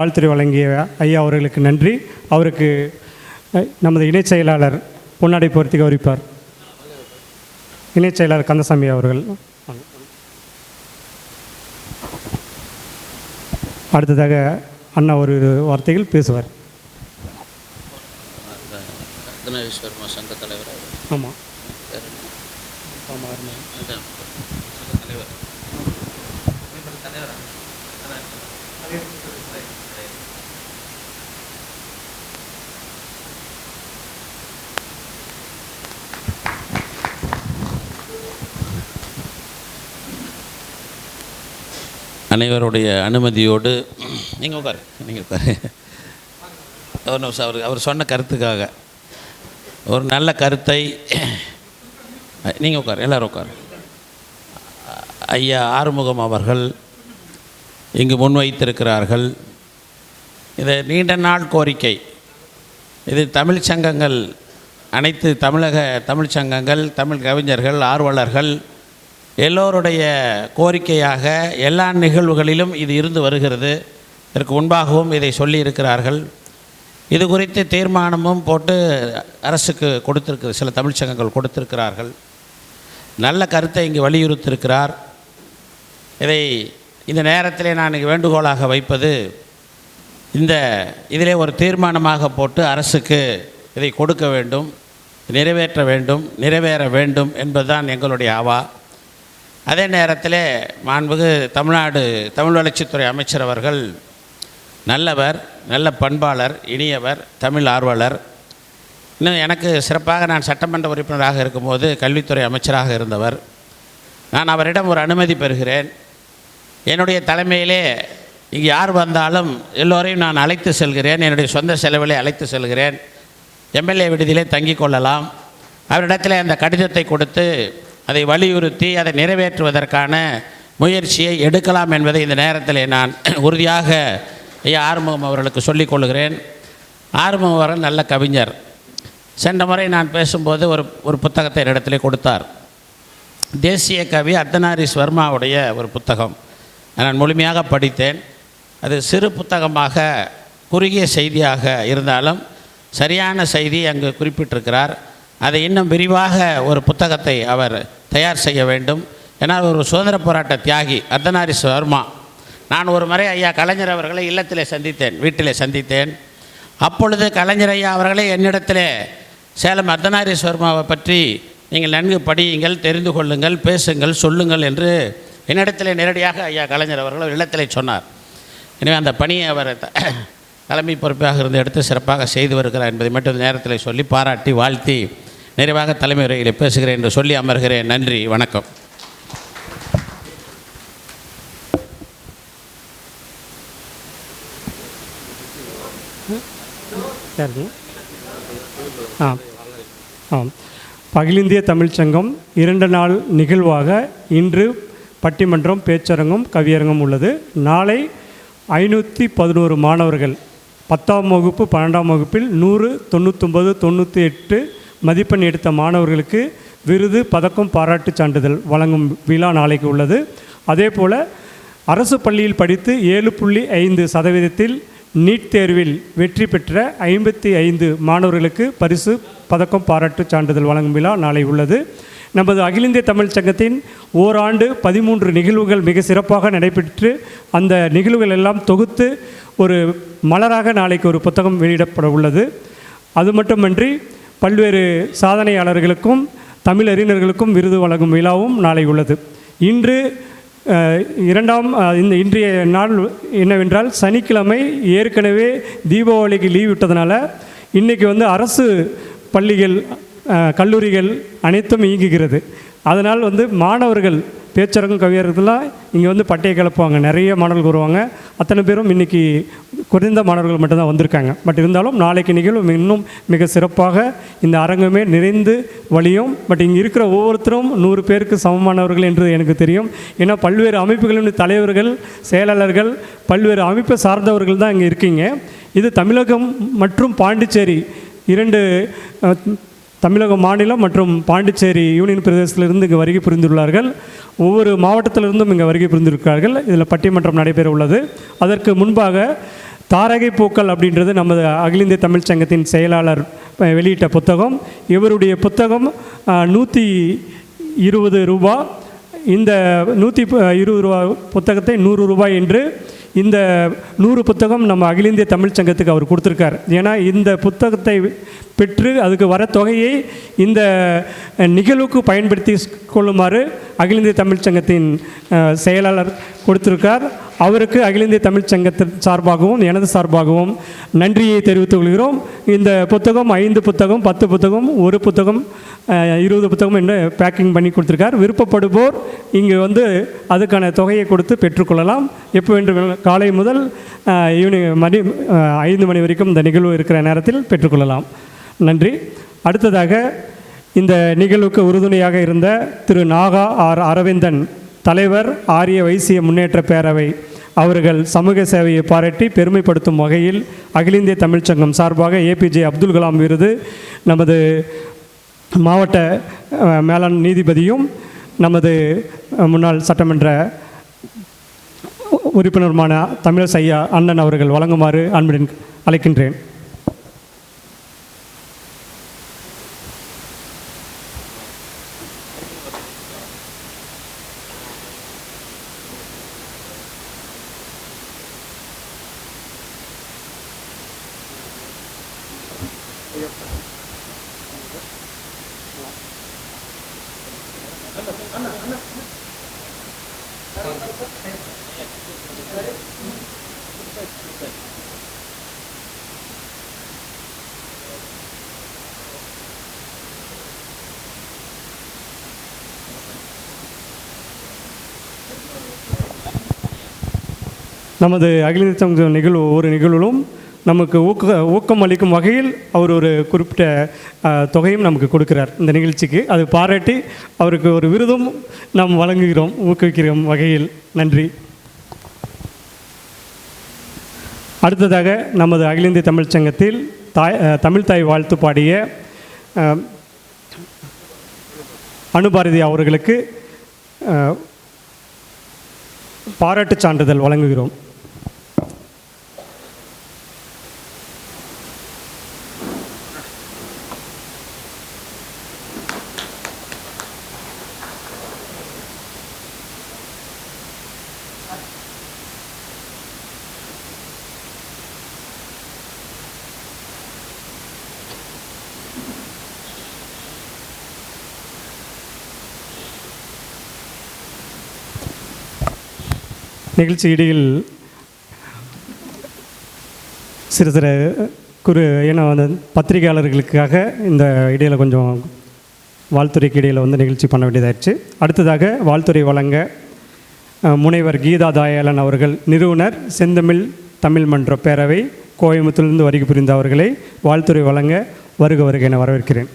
வாழ்த்துறை வழங்கிய ஐயா அவர்களுக்கு நன்றி. அவருக்கு நமது இணைச் செயலாளர் பொன்னாடை பொருத்தி கௌரிப்பார். இணைச் செயலாளர் கந்தசாமி அவர்கள். அடுத்ததாக அண்ணா ஒரு வார்த்தைகள் பேசுவார். சங்க தலைவர் ஆமாம் தலைவர் அனைவருடைய அனுமதியோடு நீங்கள் உட்காரு நீங்கள் உட்காரு ஒரு நிமிஷம் அவர் அவர் சொன்ன கருத்துக்காக. ஒரு நல்ல கருத்தை நீங்கள் உட்காரு எல்லோரும் உட்காரு ஐயா ஆறுமுகம் அவர்கள் இங்கு முன்வைத்திருக்கிறார்கள். இது நீண்ட நாள் கோரிக்கை. இது தமிழ் சங்கங்கள் அனைத்து தமிழக தமிழ் சங்கங்கள் தமிழ் கவிஞர்கள் ஆர்வலர்கள் எல்லோருடைய கோரிக்கையாக எல்லா நிகழ்வுகளிலும் இது இருந்து வருகிறது. இதற்கு முன்பாகவும் இதை சொல்லியிருக்கிறார்கள். இது குறித்து தீர்மானமும் போட்டு அரசுக்கு கொடுத்திருக்கு சில தமிழ்ச்சங்கங்கள் கொடுத்திருக்கிறார்கள். நல்ல கருத்தை இங்கு வலியுறுத்தியிருக்கிறார். இதை இந்த நேரத்திலே நான் இங்கு வேண்டுகோளாக வைப்பது இந்த இதிலே ஒரு தீர்மானமாக போட்டு அரசுக்கு இதை கொடுக்க வேண்டும் நிறைவேற்ற வேண்டும் நிறைவேற வேண்டும் என்பதுதான் எங்களுடைய ஆவா. அதே நேரத்தில் மாண்புகு தமிழ்நாடு தமிழ் வளர்ச்சித்துறை அமைச்சர் அவர்கள் நல்லவர் நல்ல பண்பாளர் இனியவர் தமிழ் ஆர்வலர். இன்னும் எனக்கு சிறப்பாக நான் சட்டமன்ற உறுப்பினராக இருக்கும்போது கல்வித்துறை அமைச்சராக இருந்தவர். நான் அவரிடம் ஒரு அனுமதி பெறுகிறேன். என்னுடைய தலைமையிலே இங்கே யார் வந்தாலும் எல்லோரையும் நான் அழைத்து செல்கிறேன். என்னுடைய சொந்த செலவிலே அழைத்து செல்கிறேன். எம்எல்ஏ விடுதியிலே தங்கிக் கொள்ளலாம். அவரிடத்தில் அந்த கடிதத்தை கொடுத்து அதை வலியுறுத்தி அதை நிறைவேற்றுவதற்கான முயற்சியை எடுக்கலாம் என்பதை இந்த நேரத்தில் நான் உறுதியாக ஐயா ஆறுமுகம் அவர்களுக்கு சொல்லிக் கொள்கிறேன். ஆறுமுகம் அவர்கள் நல்ல கவிஞர். சென்ற முறை நான் பேசும்போது ஒரு ஒரு புத்தகத்தை என்னிடத்திலே கொடுத்தார். தேசிய கவி அர்த்தநாரீஸ் வர்மாவுடைய ஒரு புத்தகம். நான் முழுமையாக படித்தேன். அது சிறு புத்தகமாக குறுகிய செய்தியாக இருந்தாலும் சரியான செய்தி அங்கு குறிப்பிட்டிருக்கிறார். அதை இன்னும் விரிவாக ஒரு புத்தகத்தை அவர் தயார் செய்ய வேண்டும். ஏன்னா ஒரு சுதந்திர போராட்ட தியாகி அர்த்தநாரிஸ் வர்மா நான் ஒரு முறை ஐயா கலைஞர் அவர்களை இல்லத்திலே சந்தித்தேன் வீட்டிலே சந்தித்தேன். அப்பொழுது கலைஞர் ஐயா அவர்களை என்னிடத்திலே சேலம் அர்த்தநாரீஸ் சர்மாவை பற்றி நீங்கள் நன்கு படியுங்கள் தெரிந்து கொள்ளுங்கள் பேசுங்கள் சொல்லுங்கள் என்று என்னிடத்திலே நேரடியாக ஐயா கலைஞர் அவர்கள் இல்லத்திலே சொன்னார். எனவே அந்த பணியை அவர் த- தலைமை பொறுப்பாக இருந்து எடுத்து சிறப்பாக செய்து வருகிறார் என்பதை மட்டும் நேரத்தில் சொல்லி பாராட்டி வாழ்த்தி நிறைவாக தலைமை பேசுகிறேன் என்று சொல்லி அமர்கிறேன். நன்றி வணக்கம். பகிலிந்திய தமிழ்ச்சங்கம் ஆம் இரண்டு நாள் நிகழ்வாக இன்று பட்டிமன்றம் பேச்சரங்கம் கவியரங்கம் உள்ளது. நாளை ஐநூற்றி பதினோரு மாணவர்கள் பத்தாம் வகுப்பு பன்னெண்டாம் வகுப்பில் நூறு தொண்ணூற்றொம்பது தொண்ணூற்றி எட்டு மதிப்பெண் எடுத்த மாணவர்களுக்கு விருது பதக்கம் பாராட்டு சான்றிதழ் வழங்கும் விழா நாளைக்கு உள்ளது. அதே போல் அரசு பள்ளியில் படித்து ஏழு புள்ளி ஐந்து சதவீதத்தில் நீட் தேர்வில் வெற்றி பெற்ற ஐம்பத்தி ஐந்து மாணவர்களுக்கு பரிசு பதக்கம் பாராட்டு சான்றிதழ் வழங்கும் விழா நாளை உள்ளது. நமது அகில இந்திய தமிழ்ச் சங்கத்தின் ஓராண்டு பதிமூன்று நிகழ்வுகள் மிக சிறப்பாக நடைபெற்று அந்த நிகழ்வுகள் எல்லாம் தொகுத்து ஒரு மலராக நாளைக்கு ஒரு புத்தகம் வெளியிடப்பட உள்ளது. அது மட்டுமன்றி பல்வேறு சாதனையாளர்களுக்கும் தமிழ் அறிஞர்களுக்கும் விருது வழங்கும் விழாவும் நாளை உள்ளது. இன்று இரண்டாம் இந்த இன்றைய நாள் என்னவென்றால் சனிக்கிழமை ஏற்கனவே தீபாவளிக்கு லீவ் விட்டதுனால இன்றைக்கி வந்து அரசு பள்ளிகள் கல்லூரிகள் அனைத்தும் இயங்குகிறது. அதனால் வந்து மாணவர்கள் பேச்சரங்கம் கவியர்கள்லாம் இங்கே வந்து பட்டையை கிளப்புவாங்க. நிறைய மாணவர்கள் வருவாங்க. அத்தனை பேரும் இன்றைக்கி குறைந்த மாணவர்கள் மட்டும்தான் வந்திருக்காங்க. பட் இருந்தாலும் நாளைக்கு நிகழ்வு இன்னும் மிக சிறப்பாக இந்த அரங்கமே நிறைந்து வழியும். பட் இங்கே இருக்கிற ஒவ்வொருத்தரும் நூறு பேருக்கு சமமானவர்கள் என்று எனக்கு தெரியும். ஏன்னா பல்வேறு அமைப்புகளின் தலைவர்கள் செயலாளர்கள் பல்வேறு அமைப்பை சார்ந்தவர்கள் தான் இங்கே இருக்கீங்க. இது தமிழகம் மற்றும் பாண்டிச்சேரி இரண்டு தமிழக மாநிலம் மற்றும் பாண்டிச்சேரி யூனியன் பிரதேசத்திலிருந்து இங்கே வருகை புரிந்துள்ளார்கள். ஒவ்வொரு மாவட்டத்திலிருந்தும் இங்கே வருகை புரிந்திருக்கிறார்கள். இதில் பட்டிமன்றம் நடைபெற உள்ளது. அதற்கு முன்பாக தாரகை பூக்கள் அப்படின்றது நமது அகில இந்திய தமிழ் சங்கத்தின் செயலாளர் வெளியிட்ட புத்தகம். இவருடைய புத்தகம் நூற்றி இருபது ரூபா. இந்த நூற்றி இருபது ரூபா புத்தகத்தை நூறு ரூபாய் என்று இந்த நூறு புத்தகம் நம்ம அகில இந்திய தமிழ் சங்கத்துக்கு அவர் கொடுத்துருக்கார். ஏன்னா இந்த புத்தகத்தை பெற்று அதுக்கு வர தொகையை இந்த நிகழ்வுக்கு பயன்படுத்தி கொள்ளுமாறு அகில இந்திய தமிழ் சங்கத்தின் செயலாளர் கொடுத்துருக்கார். அவருக்கு அகில இந்திய தமிழ் சங்கத்தின் சார்பாகவும் எனது சார்பாகவும் நன்றியை தெரிவித்துக் கொள்கிறோம். இந்த புத்தகம் ஐந்து புத்தகம் பத்து புத்தகம் ஒரு புத்தகம் இருபது புத்தகம் என்று பேக்கிங் பண்ணி கொடுத்துருக்கார். விருப்பப்படுவோர் இங்கு வந்து அதுக்கான தொகையை கொடுத்து பெற்றுக்கொள்ளலாம். எப்போ என்று காலை முதல் ஈவினிங் மணி ஐந்து மணி வரைக்கும் இந்த நிகழ்வு இருக்கிற நேரத்தில் பெற்றுக்கொள்ளலாம். நன்றி. அடுத்ததாக இந்த நிகழ்வுக்கு உறுதுணையாக இருந்த திரு நாகா ஆர். அரவிந்தன் தலைவர் ஆரிய வைசிய முன்னேற்ற பேரவை அவர்கள் சமூக சேவையை பாராட்டி பெருமைப்படுத்தும் வகையில் அகில இந்திய தமிழ்ச்சங்கம் சார்பாக ஏபிஜே அப்துல் கலாம் விருது. நமது மாவட்ட மேலாண் நீதிபதியும் நமது முன்னாள் சட்டமன்ற உறுப்பினருமான தமிழர் ஐயா அண்ணன் அவர்கள் வழங்குமாறு அன்புடன் அழைக்கின்றேன். நமது அகில இந்திய நிகழ்வு ஒவ்வொரு நிகழ்விலும் நமக்கு ஊக்க ஊக்கம் அளிக்கும் வகையில் அவர் ஒரு குறிப்பிட்ட தொகையும் நமக்கு கொடுக்கிறார் இந்த நிகழ்ச்சிக்கு. அது பாராட்டி அவருக்கு ஒரு விருதும் நாம் வழங்குகிறோம் ஊக்குவிக்கிறோம் வகையில். நன்றி. அடுத்ததாக நமது அகில இந்திய தமிழ் சங்கத்தில் தாய் தமிழ் தாய் வாழ்த்து பாடிய அனுபாரதி அவர்களுக்கு பாராட்டுச் சான்றிதழ் வழங்குகிறோம். நிகழ்ச்சி இடையில் சிறு சிறு குறு ஏன்னா வந்து பத்திரிகையாளர்களுக்காக இந்த இடையில் கொஞ்சம் வாழ்த்துறைக்கு இடையில் வந்து நிகழ்ச்சி பண்ண வேண்டியதாயிடுச்சு. அடுத்ததாக வாழ்த்துறை வழங்க முனைவர் கீதா தாயாளன் அவர்கள் நிறுவனர் செந்தமிழ் தமிழ் மன்ற பேரவை கோயம்புத்தூரிலிருந்து வருகை புரிந்த அவர்களை வாழ்த்துறை வழங்க வருக வருக என வரவேற்கிறேன்.